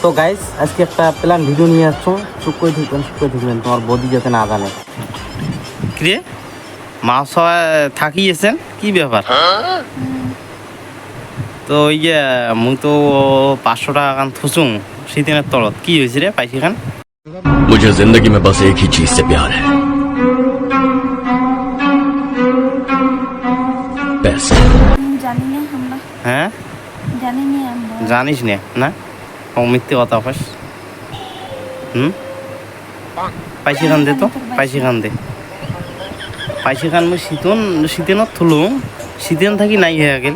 তো গাইস আজকে একটা প্ল্যান ভিডিও নিয়ে আসছো চুপ করে থাকবেন চুপ করে থাকবেন তোমার বডি যাতে না জানে কিরে মা সবাই থাকিয়েছেন কি ব্যাপার তো ওই যে মুই তো পাঁচশো টাকা খান থুসুং শীতের তলত কি হয়েছে রে পাইছি খান मुझे जिंदगी में बस एक ही चीज से प्यार है पैसे জানি না আমরা হ্যাঁ জানি না আমরা জানিস না না ও মিথ্যে কথা ফাস হুম? পাইছি খান দে তো পাইছি খান দে। পাইছি খান মই শীতন শীতেনত থলো। শীতেন থাকি নাই হয়ে গেল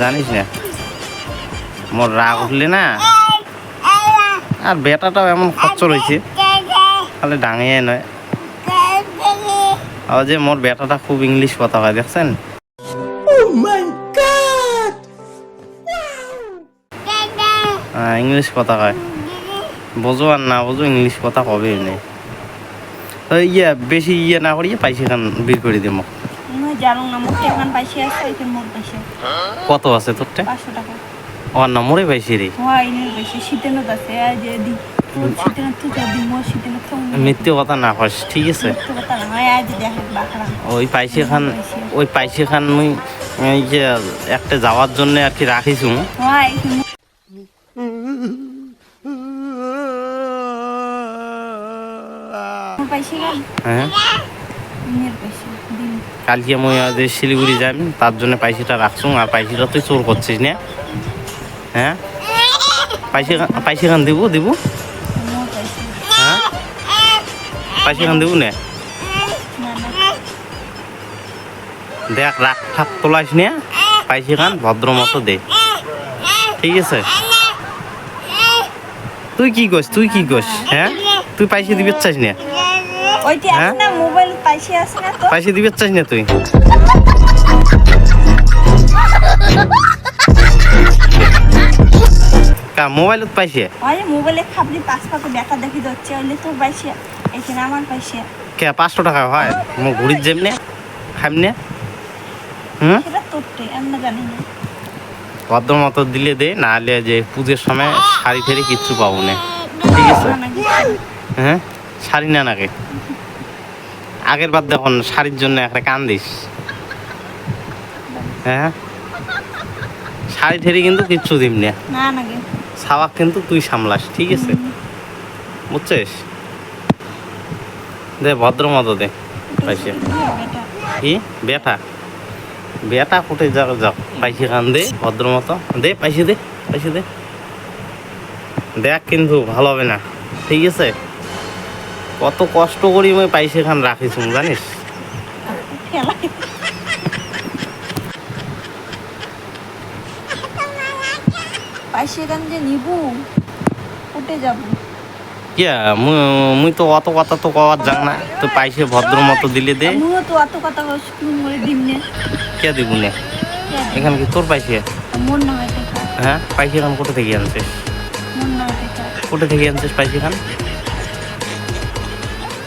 জানিস না? মোর রাগ উঠলে না। আর বেটাটাও এমন খরচ রয়েছে তাহলে ডাঙিয়ে নয় আর যে মোর বেটাটা খুব ইংলিশ কথা হয় দেখছেন? ইংলিশ কথা কয়। বোঝো আর না বোঝো ইংলিশ কথা কবে নেই তো ইয়ে বেশি ইয়ে না করিয়ে পাইছি খান বের করে মোক পাইছে কত আছে তোরটা? আমার না মোরে পাইছি রে। দি মিথ্যে কথা না কস ঠিক আছে? ওই পাইছে খান ওই পাইছে খান মুই যে একটা যাওয়ার জন্য আর কি রাখিছু কালকে মুই আজ শিলিগুড়ি যাই, তার জন্য পাইসিটা রাখছু আর পাইসিটা তুই চোর করছিস না? হ্যাঁ? পাইসি পাইসি খান দিব দিব? হ্যাঁ? পাইসি খান দিব না? দেখ, রাগ ঠাক তোলাইস না? পাইসি খান ভদ্র মতো দে। ঠিক আছে? তুই কি কস তুই কি কস হ্যাঁ? তুই পাইসি দিবি চাস না। হ্যাঁ? পাইছে না তো পাইসি দিবে চাস না তুই। কা মোবাইলত পাইছে হয় মোবাইলে খাবলি পাঁচ পাকে দেখা দেখি যাচ্ছে হইলে তো পাইছে এখানে আমার পাইছে কে পাঁচশো টাকা হয়? মো ঘুরির যাম নে খাইম হুম? সেটা তোরটে আমরা জানি না। ভদ্র মতো দিলে দে না হলে যে পুজোর সময় শাড়ি ফেরি কিচ্ছু পাবো না। ঠিক আছে? হ্যাঁ? শাড়ি না নাকি আগের বার দেখুন শাড়ির জন্য একটা কান দিস। হ্যাঁ? শাড়ি ঠেরি কিন্তু কিচ্ছু দিম না। সাবাক কিন্তু তুই সামলাস ঠিক আছে? বুঝছিস? দে ভদ্র মতো দে পাইছে। কি? বেটা? বেটা কোটে যাও যাও পাইছে খান দে ভদ্র মতো দে, পাইছে দে পাইছে দে। দেখ কিন্তু ভালো হবে না। ঠিক আছে? কত কষ্ট করি আমি পাইছে খান রাখিস জানিস? পাইছে গান যে নিবু উঠে যাব। কিয়া মুই মুই তো অত কথা তো কওয়ার জান না তো পাইছে ভদ্র মতো দিলে দে আমিও তো অত কথা স্কুল করে দিমনে কে দিব না এখানে কি তোর পাইছে মন না হয় দেখা হ্যাঁ পাইছে খান কোথা থেকে আনছিস মন না হয় দেখা কোথা থেকে আনছিস পাইছে খান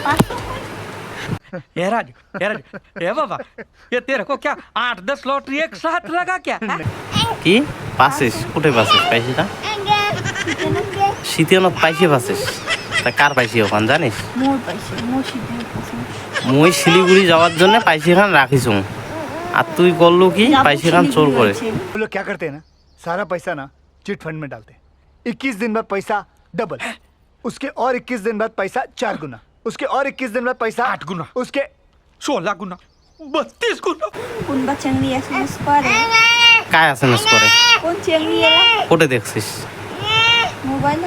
পাঁচশো ए राज ए राज ए बाबा ये तेरे को क्या आठ दस लॉटरी एक साथ लगा क्या हैं? কি পাসিস কোথায় পাসিস পাইছি না শীতেনত পাইছে পাসিস তা কার পাইছি ওখান জানিস মোর পাইছে মোর শীতে পাইছে মুই শিলিগুড়ি যাওয়ার জন্য পাইছি খান রাখিছু আর তুই করলু কি যাবো পাইছি খান চোর করে শিলিগুড়ি वो लोग क्या करते हैं ना सारा पैसा ना चिट फंड में डालते हैं इक्कीस दिन बाद पैसा डबल उसके और इक्कीस दिन बाद पैसा चार गुना उसके और इक्कीस दिन बाद पैसा आठ गुना। उसके सोलह गुना बत्तीस गुना কোনবা চেংড়ি এসএমএস করে কায় আছে মিস করে কোন চেংড়ি এলা কোটে দেখছিস মোবাইল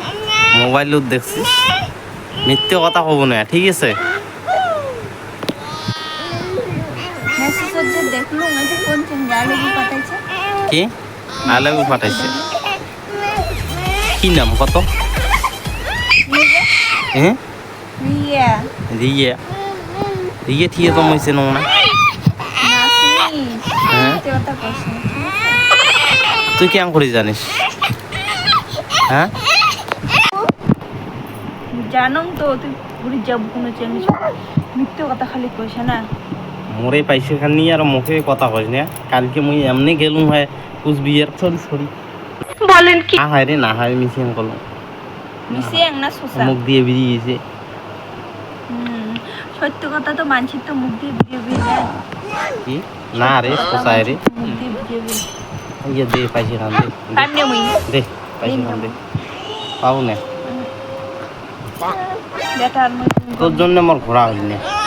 মোবাইলত দেখছিস মিথ্যে কথা কব না ঠিক আছে? কি? আলেবু পাঠাইছে? কি নাম কত? হ্যাঁ? রিয়া। না হ্যাঁ? তুই কেমন করে জানিস? হ্যাঁ? জানম তো তুই ঘুরে যাব কোনো চেংড়ি মিথ্যে কথা খালি কইছ না? মোরে পাইছে খানি আর মুখে কথা কইস না। কালকে মুই এমনি গেলুম হয় কুচবিহার। সরি। সরি না হয় রে না হয় না শোষা? মুখ দিয়ে বেরিয়ে গেছে। সত্য কথা তো মানছির তো মুখ দিয়ে বেরিয়ে কি? না রে কোথায় রে। মুখ দিয়ে ভিডিও বেরিয়ে ইয়ে দে পাইছি খান দে। মুই। দে পাইছি খান দে। পাবো না। তোর জন্য মোর ঘোরা হইল না